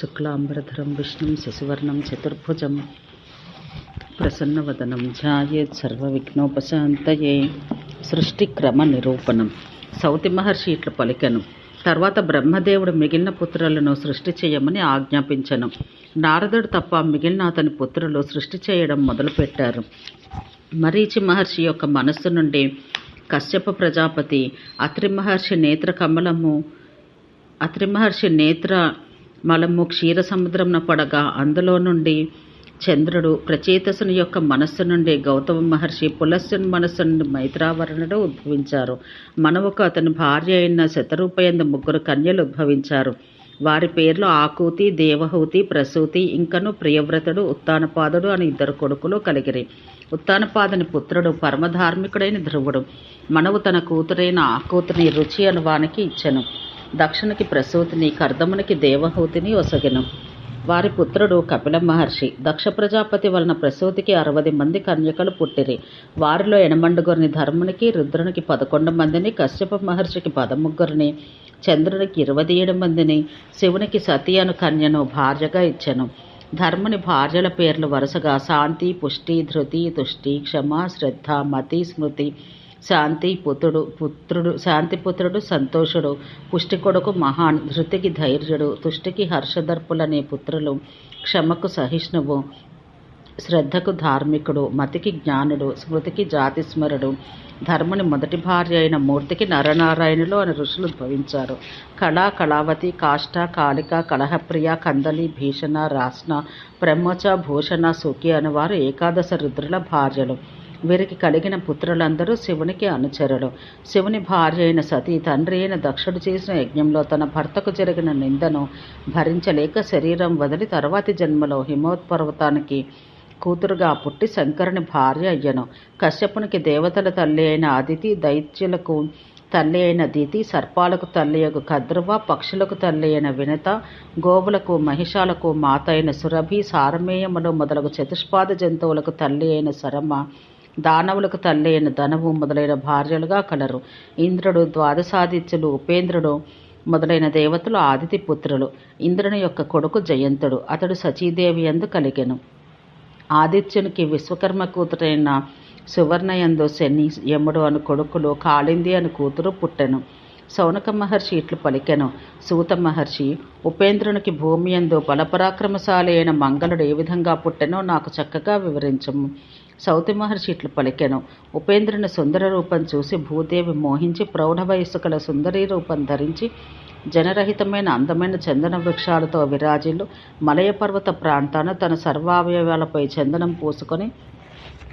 శుక్లాంబరధరం విష్ణుం శశివర్ణం చతుర్భుజం ప్రసన్నవదనం ధ్యాయేత్ సర్వవిఘ్నోపశాంతయే సృష్టిక్రమ నిరూపణం సౌతి మహర్షి ఇట్లా పలికెను. తర్వాత బ్రహ్మదేవుడు మిగిలిన పుత్రులను సృష్టి చేయమని ఆజ్ఞాపించను. నారదుడు తప్ప మిగిలిన అతని పుత్రులు సృష్టి చేయడం మొదలుపెట్టారు. మరీచి మహర్షి యొక్క మనస్సు నుండి కశ్యప ప్రజాపతి అత్రి మహర్షి నేత్ర కమలము అత్రి మహర్షి నేత్ర మలము క్షీర సముద్రంన పడగా అందులో నుండి చంద్రుడు ప్రచేతసుని యొక్క మనస్సు నుండి గౌతమ మహర్షి పులస్సుని మనస్సు నుండి మైత్రావరణుడు ఉద్భవించారు. మనవకు అతని భార్య అయిన శతరూపయందు ముగ్గురు కన్యలు ఉద్భవించారు. వారి పేర్లు ఆకూతి దేవహూతి ప్రసూతి ఇంకను ప్రియవ్రతుడు ఉత్తానపాదుడు అని ఇద్దరు కొడుకులు కలిగిరి. ఉత్తానపాదుని పుత్రుడు పరమధార్మికుడైన ధ్రువుడు. మనవు తన కూతురైన ఆకూతిని రుచి అనువానికి ఇచ్చెను. దక్షిణకి ప్రసూతిని కర్దమునికి దేవహూతిని ఒసగినం. వారి పుత్రుడు కపిల మహర్షి. దక్ష ప్రజాపతి వలన ప్రసూతికి అరవది మంది కన్యకలు పుట్టిరి. వారిలో ఎనమండుగురిని ధర్మునికి రుద్రునికి పదకొండు మందిని కశ్యప మహర్షికి పదముగ్గురిని చంద్రునికి ఇరవై ఏడు మందిని శివునికి సతి అను కన్యను భార్యగా ఇచ్చెను. ధర్ముని భార్యల పేర్లు వరుసగా శాంతి పుష్టి ధృతి తుష్టి క్షమ శ్రద్ధ మతి స్మృతి శాంతి పుత్రుడు పుత్రుడు శాంతిపుత్రుడు సంతోషుడు పుష్టి కొడుకు మహాన్ ధృతికి ధైర్యుడు తుష్టికి హర్షదర్పులనే పుత్రులు క్షమకు సహిష్ణువు శ్రద్ధకు ధార్మికుడు మతికి జ్ఞానుడు స్మృతికి జాతిస్మరుడు ధర్ముని మొదటి భార్య అయిన మూర్తికి నరనారాయణులు అని ఋషులు ఉద్భవించారు కళా కళావతి కాష్ట కాళిక కలహప్రియ కందలి భీషణ రాస్న బ్రహ్మచ భూషణ సుఖి అనేవారు ఏకాదశ రుద్రుల భార్యలు. వీరికి కలిగిన పుత్రులందరూ శివునికి అనుచరులు. శివుని భార్య అయిన సతీ తండ్రి అయిన దక్షుడు చేసిన యజ్ఞంలో తన భర్తకు జరిగిన నిందను భరించలేక శరీరం వదిలి తర్వాతి జన్మలో హిమోత్పర్వతానికి కూతురుగా పుట్టి శంకరుని భార్య అయ్యను. కశ్యపునికి దేవతల తల్లి అయిన అదితి దైత్యులకు తల్లి అయిన దితి సర్పాలకు తల్లి యొక్క కద్రువ పక్షులకు తల్లి అయిన వినత గోవులకు మహిషాలకు మాత అయిన సురభి సారమేయములు మొదలగు చతుష్పాద జంతువులకు తల్లి అయిన సరమ దానవులకు తల్లి అయిన ధనవు మొదలైన భార్యలుగా కలరు. ఇంద్రుడు ద్వాదశాదిత్యులు ఉపేంద్రుడు మొదలైన దేవతలు ఆదితి పుత్రులు. ఇంద్రుని యొక్క కొడుకు జయంతుడు. అతడు సచీదేవి ఎందు కలిగెను. ఆదిత్యునికి విశ్వకర్మ కూతురైన సువర్ణయందు శని యముడు అను కొడుకులు కాళింది అని కూతురు పుట్టెను. శౌనక మహర్షి ఇట్లు పలికెను. సూత మహర్షి ఉపేంద్రునికి భూమి ఎందు బలపరాక్రమశాలి అయిన మంగళుడు ఏ విధంగా పుట్టెనో నాకు చక్కగా వివరించము. సౌతి మహర్షి ఇట్లు పలికెను. ఉపేంద్రుని సుందర రూపం చూసి భూదేవి మోహించి ప్రౌఢ వయస్సు కల సుందరీ రూపం ధరించి జనరహితమైన అందమైన చందన వృక్షాలతో విరాజిల్లు మలయ పర్వత ప్రాంతాన తన సర్వావయవాలపై చందనం పూసుకొని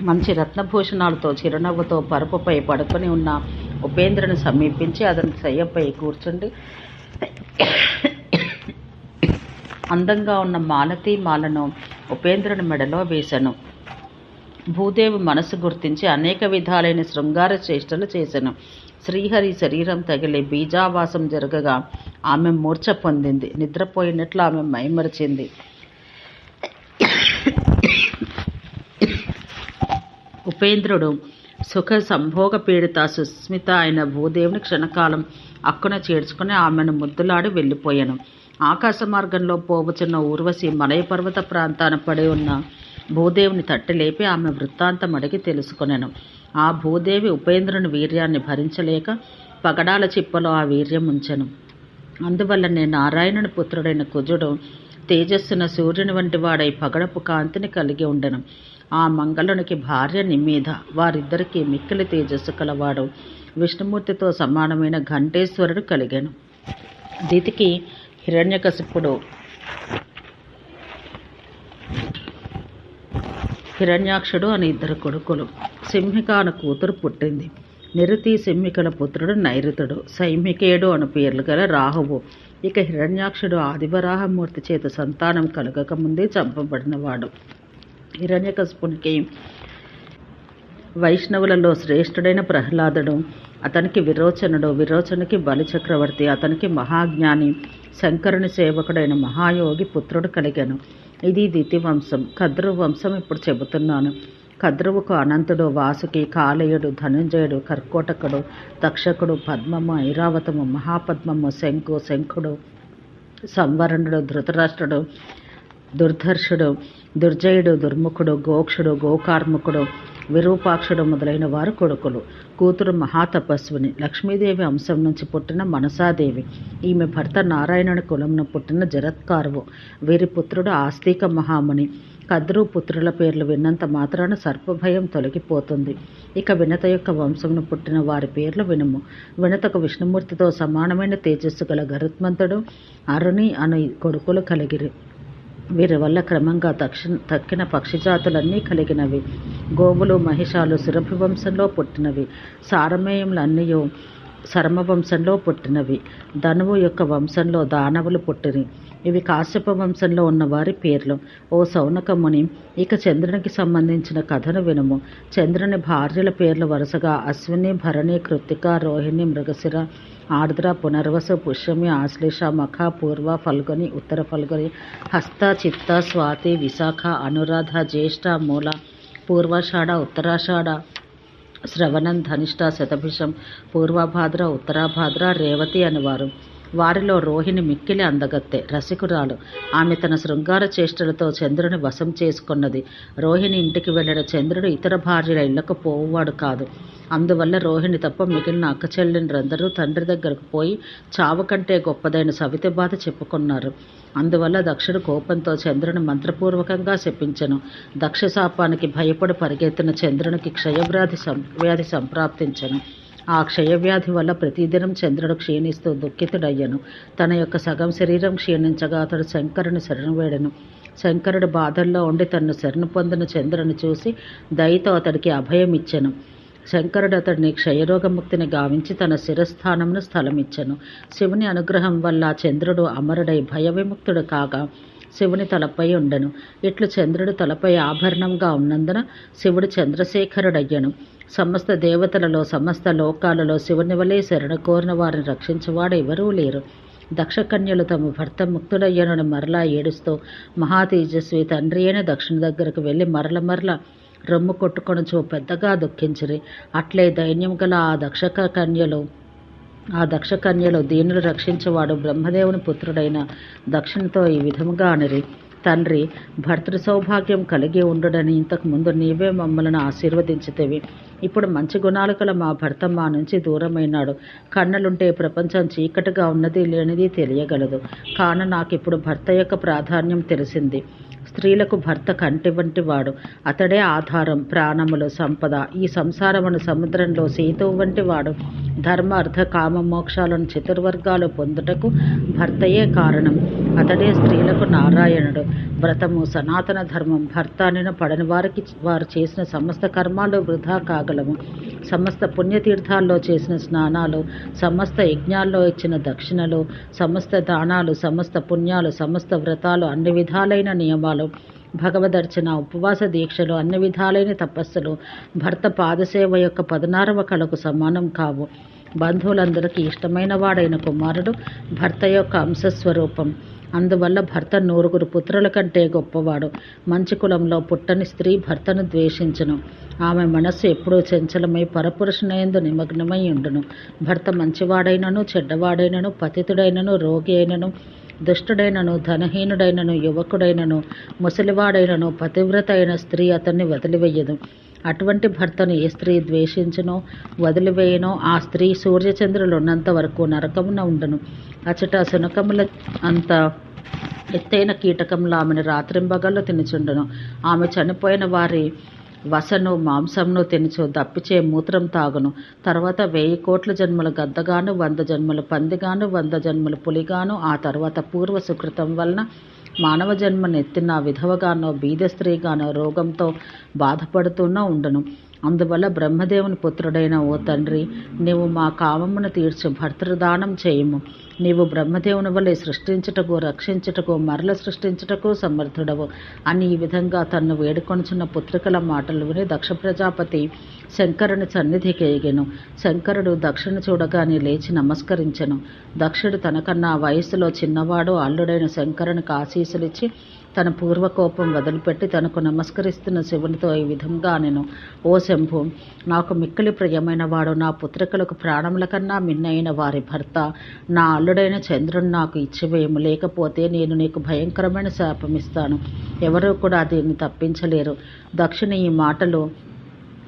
మంచి రత్నభూషణాలతో చిరునవ్వుతో పరుపుపై పడుకొని ఉన్న ఉపేంద్రుని సమీపించి అతని శయ్యపై కూర్చుండి అందంగా ఉన్న మాలతీ మాలను ఉపేంద్రుని మెడలో వేశాను. భూదేవి మనసు గుర్తించి అనేక విధాలైన శృంగార చేష్టలు చేశాను. శ్రీహరి శరీరం తగిలి బీజావాసం జరగగా ఆమె మూర్ఛ పొందింది. నిద్రపోయినట్లు ఆమె మైమరిచింది. ఉపేంద్రుడు సుఖ సంభోగ పీడిత సుస్మిత అయిన భూదేవుని క్షణకాలం అక్కున చేర్చుకుని ఆమెను ముద్దులాడి వెళ్ళిపోయాను. ఆకాశ మార్గంలో పోవచున్న ఊర్వశి మలయ పర్వత ప్రాంతాన పడి ఉన్న భూదేవిని తట్టి లేపి ఆమె వృత్తాంతం అడిగి తెలుసుకున్నాను ఆ భూదేవి ఉపేంద్రుని వీర్యాన్ని భరించలేక పగడాల చిప్పలో ఆ వీర్యం ఉంచెను. అందువల్లనే నారాయణుని పుత్రుడైన కుజుడు తేజస్సున సూర్యుని వంటి వాడై పగడపు కాంతిని కలిగి ఉండను. ఆ మంగళునికి భార్య నిమ్మీద వారిద్దరికీ మిక్కిలి తేజస్సు కలవాడు. విష్ణుమూర్తితో సమానమైన ఘంటేశ్వరుడు కలిగాను. దితికి హిరణ్యకశిపుడు హిరణ్యాక్షుడు అని ఇద్దరు కొడుకులు. సింహిక అను కూతురు పుట్టింది. నిరుతి సింహికల పుత్రుడు నైరుతుడు. సైమికేయుడు అను పేర్లు గల రాహువు. ఇక హిరణ్యాక్షుడు ఆదివరాహమూర్తి చేత సంతానం కలగకముందే చంపబడినవాడు. హిరణ్యకశిపునికి వైష్ణవులలో శ్రేష్ఠుడైన ప్రహ్లాదుడు. అతనికి విరోచనుడు. విరోచనుకి బలిచక్రవర్తి. అతనికి మహాజ్ఞాని. శంకరుని సేవకుడైన మహాయోగి పుత్రుడు కలిగాను. ఇది దితివంశం. వంశం వంశం ఇప్పుడు చెబుతున్నాను. కద్రువుకు అనంతుడు వాసుకి కాలేయుడు ధనుంజయుడు కర్కోటకుడు తక్షకుడు పద్మము ఐరావతము మహాపద్మము శంకు శంఖుడు సంవరణుడు ధృతరాష్ట్రుడు దుర్ధర్షుడు దుర్జయుడు దుర్ముఖుడు గోక్షుడు గోకార్ముకుడు విరూపాక్షుడు మొదలైన వారు కొడుకులు. కూతురు మహాతపస్విని లక్ష్మీదేవి అంశం నుంచి పుట్టిన మనసాదేవి. ఈమె భర్త నారాయణుని కులంను పుట్టిన జరత్కారువు. వీరి పుత్రుడు ఆస్తిక మహాముని. కద్రు పుత్రుల పేర్లు విన్నంత మాత్రాన సర్పభయం తొలగిపోతుంది. ఇక వినత యొక్క వంశమును పుట్టిన వారి పేర్లు వినుము. వినతకు విష్ణుమూర్తితో సమానమైన తేజస్సు గల గరుత్మంతుడు అరుణి అను కొడుకులు కలిగిరి. వీరి వల్ల క్రమంగా దక్షిణ తక్కిన పక్షిజాతులన్నీ కలిగినవి. గోవులు మహిషాలు సురభి వంశంలో పుట్టినవి. సారమేయంలన్నీ శర్మ వంశంలో పుట్టినవి. ధనువు యొక్క వంశంలో దానవులు పుట్టిరి. ఇవి కాశ్యప వంశంలో ఉన్నవారి పేర్లు. ఓ సౌనకముని ఇక చంద్రునికి సంబంధించిన కథను వినుము. చంద్రుని భార్యల పేర్లు వరుసగా అశ్విని భరణి కృత్తిక రోహిణి మృగశిర ఆర్ద్ర పునర్వసు పుష్యమి ఆశ్లేష మఖ పూర్వ ఫల్గుని ఉత్తర ఫల్గుని హస్త చిత్త స్వాతి విశాఖ అనురాధ జ్యేష్ఠ మూల పూర్వాషాఢ ఉత్తరాషాఢ శ్రవణం ధనిష్ట శతభిషం పూర్వభాద్ర ఉత్తరాభాద్ర రేవతి అనేవారు. వారిలో రోహిణి మిక్కిలి అందగత్తె రసికురాలు. ఆమె తన శృంగార చేష్టలతో చంద్రుని వశం చేసుకున్నది. రోహిణి ఇంటికి వెళ్ళిన చంద్రుడు ఇతర భార్యల ఇళ్ళకు పోవువాడు కాదు. అందువల్ల రోహిణి తప్ప మిగిలిన అక్క చెల్లెండ్రందరూ తండ్రి దగ్గరకు పోయి చావు కంటే గొప్పదైన సవితి బాధ చెప్పుకున్నారు. అందువల్ల దక్షుడు కోపంతో చంద్రుని మంత్రపూర్వకంగా శపించను. దక్ష శాపానికి భయపడి పరిగెత్తిన చంద్రునికి క్షయవ్యాధి సం వ్యాధి సంప్రాప్తించను. ఆ క్షయవ్యాధి వల్ల ప్రతిదినం చంద్రుడు క్షీణిస్తూ దుఃఖితుడయ్యను. తన యొక్క సగం శరీరం క్షీణించగా అతడు శంకరుని శరణు వేడను. శంకరుడు బాధల్లో ఉండి తన్ను శరణు పొందిన చంద్రుని చూసి దయతో అతడికి అభయం ఇచ్చెను. శంకరుడు అతడిని క్షయరోగముక్తిని గావించి తన శిరస్థానమును స్థలమిచ్చెను. శివుని అనుగ్రహం వల్ల చంద్రుడు అమరుడై భయవిముక్తుడు కాగా శివుని తలపై ఉండను. ఇట్లు చంద్రుడు తలపై ఆభరణంగా ఉన్నందున శివుడు చంద్రశేఖరుడయ్యను. సమస్త దేవతలలో సమస్త లోకాలలో శివుని శరణ కోరిన వారిని రక్షించేవాడు ఎవరూ లేరు. దక్షకన్యలు తమ భర్త ముక్తుడయ్యనని మరలా ఏడుస్తూ మహాతేజస్వి తండ్రి అయిన దక్షిణ దగ్గరకు వెళ్ళి మరల మరల రొమ్ము కొట్టుకొనుచు పెద్దగా దుఃఖించిరి. అట్లే దైన్యం గల ఆ దక్షక కన్యలు ఆ దక్షకన్యలు దీనులు రక్షించేవాడు బ్రహ్మదేవుని పుత్రుడైన దక్షిణతో ఈ విధముగా అనిరి. తండ్రి భర్తృ సౌభాగ్యం కలిగి ఉండుడని ఇంతకు ముందు నీవే మమ్మలను ఆశీర్వదించితివి. ఇప్పుడు మంచి గుణాలు గల మా భర్త మా నుంచి దూరమైనాడు. కన్నులుంటే ప్రపంచం చీకటిగా ఉన్నది లేనిది తెలియగలదు. కాన నాకిప్పుడు భర్త యొక్క ప్రాధాన్యం తెలిసింది. స్త్రీలకు భర్త కంటి వంటి వాడు. అతడే ఆధారం ప్రాణములు సంపద. ఈ సంసారమును సముద్రంలో సీతు వంటి వాడు. ధర్మ అర్థ కామ మోక్షాలను చతుర్వర్గాలు పొందుటకు భర్తయే కారణం. అతడే స్త్రీలకు నారాయణుడు. వ్రతము సనాతన ధర్మం భర్త అనిన పడని వారికి వారు చేసిన సమస్త కర్మాలు వృధా కాగలము సమస్త పుణ్యతీర్థాల్లో చేసిన స్నానాలు సమస్త యజ్ఞాల్లో ఇచ్చిన దక్షిణలు సమస్త దానాలు సమస్త పుణ్యాలు సమస్త వ్రతాలు అన్ని విధాలైన నియమాలు భగవదర్చన ఉపవాస దీక్షలు అన్ని విధాలైన తపస్సులు భర్త పాదసేవ యొక్క పదనారవ కళకు సమానం కావు. బంధువులందరికీ ఇష్టమైన వాడైన కుమారుడు భర్త యొక్క అంశస్వరూపం. అందువల్ల భర్త నూరుగురు పుత్రుల కంటే గొప్పవాడు. మంచి కులంలో పుట్టని స్త్రీ భర్తను ద్వేషించను. ఆమె మనస్సు ఎప్పుడూ చంచలమై పరపురుషునయందు నిమగ్నమై ఉండును. భర్త మంచివాడైనను చెడ్డవాడైనను పతితుడైనను రోగి అయినను దుష్టుడైనను ధనహీనుడైనను యువకుడైనను ముసలివాడైనను పతివ్రత అయిన స్త్రీ అతన్ని వదిలివేయదు. అటువంటి భర్తను ఏ స్త్రీ ద్వేషించునో వదిలివేయనో ఆ స్త్రీ సూర్యచంద్రులు ఉన్నంత వరకు నరకమున ఉండను. అచట శునకముల అంత ఎత్తైన కీటకంలో ఆమెను రాత్రింబగళ్ళు తినుచుండును. ఆమె చనిపోయిన వారి వసను మాంసంను తినుచు దప్పిచే మూత్రం తాగును. తర్వాత వెయ్యి కోట్ల జన్మల గద్దగాను వంద జన్మల పందిగాను వంద జన్మల పులిగాను ఆ తర్వాత పూర్వ సుకృతం వలన మానవ జన్మ ఎత్తిన విధవగానో బీద స్త్రీగానో రోగంతో బాధపడుతూనో ఉండను. అందువల్ల బ్రహ్మదేవుని పుత్రుడైన ఓ తండ్రి నీవు మా కామమును తీర్చి భర్తృదానం చేయము. నీవు బ్రహ్మదేవుని వలె సృష్టించుటకు రక్షించుటకు మరల సృష్టించుటకు సమర్థుడవు అని ఈ విధంగా తన్ను వేడుకొనుచున్న పుత్రికల మాటలు విని దక్ష ప్రజాపతి శంకరుని సన్నిధికి ఎగిను శంకరుడు దక్షిణ చూడగానే లేచి నమస్కరించెను. దక్షుడు తనకన్నా వయస్సులో చిన్నవాడు అల్లుడైన శంకరునికి ఆశీస్సులిచ్చి తన పూర్వకోపం వదిలిపెట్టి తనకు నమస్కరిస్తున్న శివునితో ఈ విధంగా నేను ఓ శంభు నాకు మిక్కిలి ప్రియమైన వాడు నా పుత్రికలకు ప్రాణముల కన్నా మిన్నైన వారి భర్త. నా అల్లుడైన చంద్రుని నాకు ఇచ్చివేయము లేకపోతే నేను నీకు భయంకరమైన శాపమిస్తాను. ఎవరూ కూడా దీన్ని తప్పించలేరు. దక్షిణ ఈ మాటలు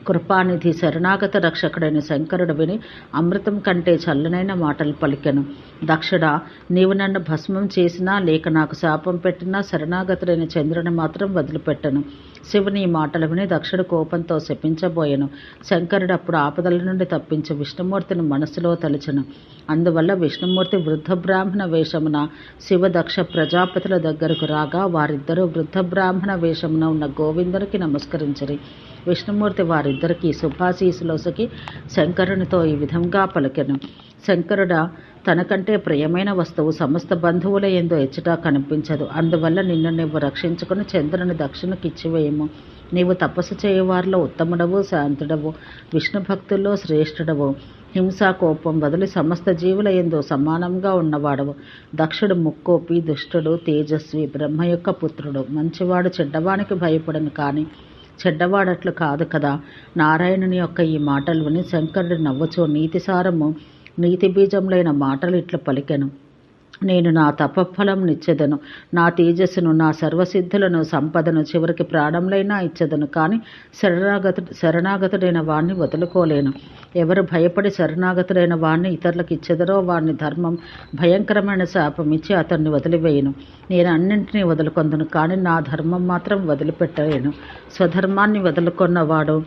కృపానిధి శరణాగత రక్షకుడైన శంకరుడు విని అమృతం కంటే చల్లనైన మాటలు పలికెను. దక్షడ నీవు నన్ను భస్మం చేసినా లేక నాకు శాపం పెట్టినా శరణాగతుడైన చంద్రుని మాత్రం వదిలిపెట్టను. శివుని ఈ మాటలు విని దక్షుడు కోపంతో శపించబోయెను. శంకరుడు అప్పుడు ఆపదల నుండి తప్పించి విష్ణుమూర్తిని మనసులో తలచెను. అందువల్ల విష్ణుమూర్తి వృద్ధ బ్రాహ్మణ వేషమున శివదక్ష ప్రజాపతుల దగ్గరకు రాగా వారిద్దరూ వృద్ధ బ్రాహ్మణ వేషమున ఉన్న గోవిందునికి నమస్కరించరి. విష్ణుమూర్తి వారిద్దరికీ శుభాశీసులోసకి శంకరునితో ఈ విధంగా పలికెను. శంకరుడ తనకంటే ప్రియమైన వస్తువు సమస్త బంధువుల ఎందు ఎచ్చటా కనిపించదు. అందువల్ల నిన్ను నువ్వు రక్షించుకుని చంద్రుని దక్షిణకిచ్చివేయము. నీవు తపస్సు చేయవారిలో ఉత్తముడవు శాంతుడవు విష్ణు భక్తుల్లో శ్రేష్ఠుడవు. హింసా కోపం వదిలి సమస్త జీవుల ఎందు సమానంగా ఉన్నవాడవు. దక్షుడు ముక్కోపి దుష్టుడు తేజస్వి బ్రహ్మ యొక్క పుత్రుడు. మంచివాడు చెడ్డవానికి భయపడను కానీ చెడ్డవాడట్లు కాదు కదా. నారాయణుని యొక్క ఈ మాటలు విని శంకరుడు నవ్వుచూ నీతిసారము నీతి బీజములైన మాటలు ఇట్లా పలికెను. నేను నా తపఫలం నిచ్చెదను. నా తేజస్సును నా సర్వసిద్ధులను సంపదను చివరికి ప్రాణంలైనా ఇచ్చెదను. కానీ శరణాగత శరణాగతుడైన వాణ్ణి వదులుకోలేను. ఎవరు భయపడి శరణాగతుడైన వాణ్ణి ఇతరులకు ఇచ్చెదరో వాణ్ణి ధర్మం భయంకరమైన శాపం ఇచ్చి అతన్ని వదిలివేయను. నేను అన్నింటినీ వదులుకొందును. కానీ నా ధర్మం మాత్రం వదిలిపెట్టలేను. స్వధర్మాన్ని వదులుకొన్నవాడు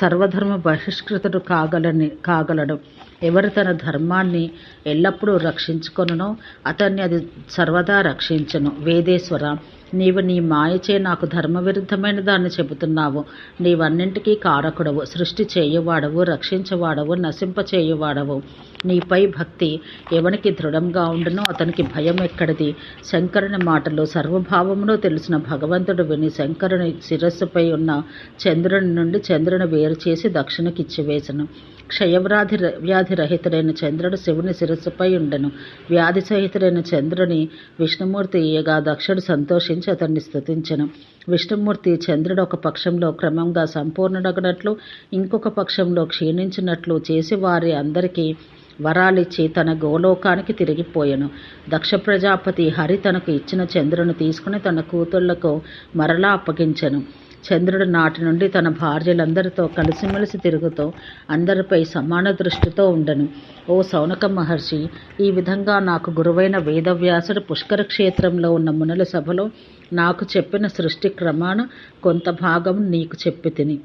సర్వధర్మ బహిష్కృతుడు కాగలని కాగలడు. ఎవరు తన ధర్మాన్ని ఎల్లప్పుడూ రక్షించుకొనునో అతన్ని అది సర్వదా రక్షించను. వేదేశ్వర నీవు నీ మాయచే నాకు ధర్మ విరుద్ధమైన దాన్ని చెబుతున్నావు. నీవన్నింటికీ కారకుడవు సృష్టి చేయవాడవు రక్షించేవాడవు నశింపచేయవాడవు నీపై భక్తి ఎవనికి దృఢంగా ఉండునో అతనికి భయం ఎక్కడిది? శంకరుని మాటలు సర్వభావమును తెలిసిన భగవంతుడు విని శంకరుని శిరస్సుపై ఉన్న చంద్రుని నుండి చంద్రుని వేరు చేసి దక్షిణకిచ్చివేశను క్షయవ్రాధి వ్యాధి రహితుడైన చంద్రుడు శివుని శిరస్సుపై ఉండెను. వ్యాధి సహితుడైన చంద్రుని విష్ణుమూర్తి ఈయగా దక్షుడు సంతోషించి అతన్ని స్థుతించెను విష్ణుమూర్తి చంద్రుడు ఒక పక్షంలో క్రమంగా సంపూర్ణుడగనట్లు ఇంకొక పక్షంలో క్షీణించినట్లు చేసి వారి అందరికీ వరాలిచ్చి తన గోలోకానికి తిరిగిపోయెను. దక్ష ప్రజాపతి హరి తనకు ఇచ్చిన చంద్రుని తీసుకుని తన కూతుళ్ళకు మరలా అప్పగించెను. చంద్రుడు నాటి నుండి తన భార్యలందరితో కలిసిమెలిసి తిరుగుతూ అందరిపై సమాన దృష్టితో ఉండను. ఓ సౌనక మహర్షి ఈ విధంగా నాకు గురువైన వేదవ్యాసుడు పుష్కర క్షేత్రంలో ఉన్న మునుల సభలో నాకు చెప్పిన సృష్టి క్రమాన కొంత భాగం నీకు చెప్పి తిని.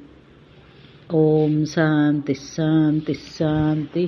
ఓం శాంతి శాంతి శాంతి.